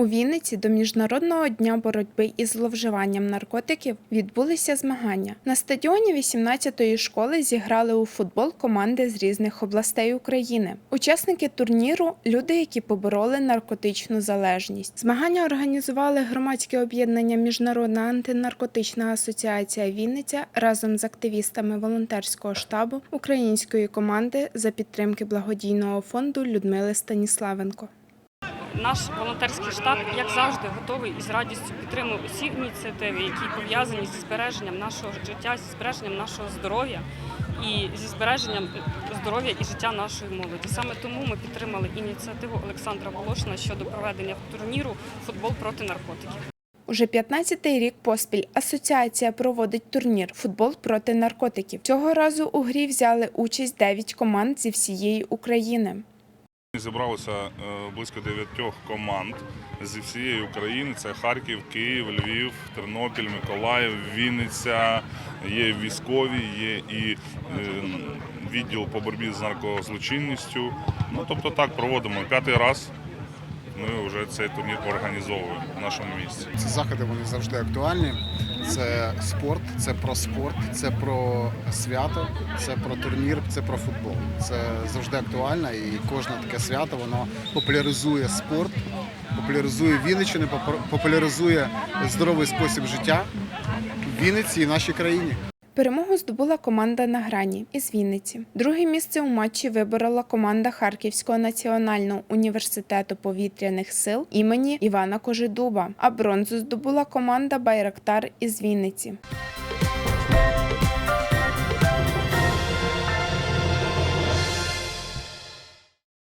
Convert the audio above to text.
У Вінниці до Міжнародного дня боротьби із зловживанням наркотиків відбулися змагання. На стадіоні 18-ї школи зіграли у футбол команди з різних областей України. Учасники турніру люди, які побороли наркотичну залежність. Змагання організували громадське об'єднання Міжнародна антинаркотична асоціація Вінниця разом з активістами волонтерського штабу української команди за підтримки благодійного фонду Людмили Станіславенко. Наш волонтерський штаб, як завжди, готовий і з радістю підтримує усі ініціативи, які пов'язані зі збереженням нашого життя, зі збереженням нашого здоров'я і зі збереженням здоров'я і життя нашої молоді. Саме тому ми підтримали ініціативу Олександра Волошина щодо проведення турніру Футбол проти наркотиків. Уже 15-й рік поспіль асоціація проводить турнір Футбол проти наркотиків. Цього разу у грі взяли участь 9 команд зі всієї України. Зібралося е, близько дев'ятьох команд зі всієї України. Це Харків, Київ, Львів, Тернопіль, Миколаїв, Вінниця. Є військові, є і е, відділ по боротьбі з наркозлочинністю. Ну тобто так проводимо п'ятий раз. Цей турнір організовуємо в нашому місті. Ці заходи вони завжди актуальні. Це спорт, це про спорт, це про свято, це про турнір, це про футбол. Це завжди актуально і кожне таке свято воно популяризує спорт, популяризує Вінниччину, попу- популяризує здоровий спосіб життя в Вінниці і нашій країні. Перемогу здобула команда на грані із Вінниці. Друге місце у матчі виборола команда Харківського національного університету повітряних сил імені Івана Кожедуба. А бронзу здобула команда Байрактар із Вінниці.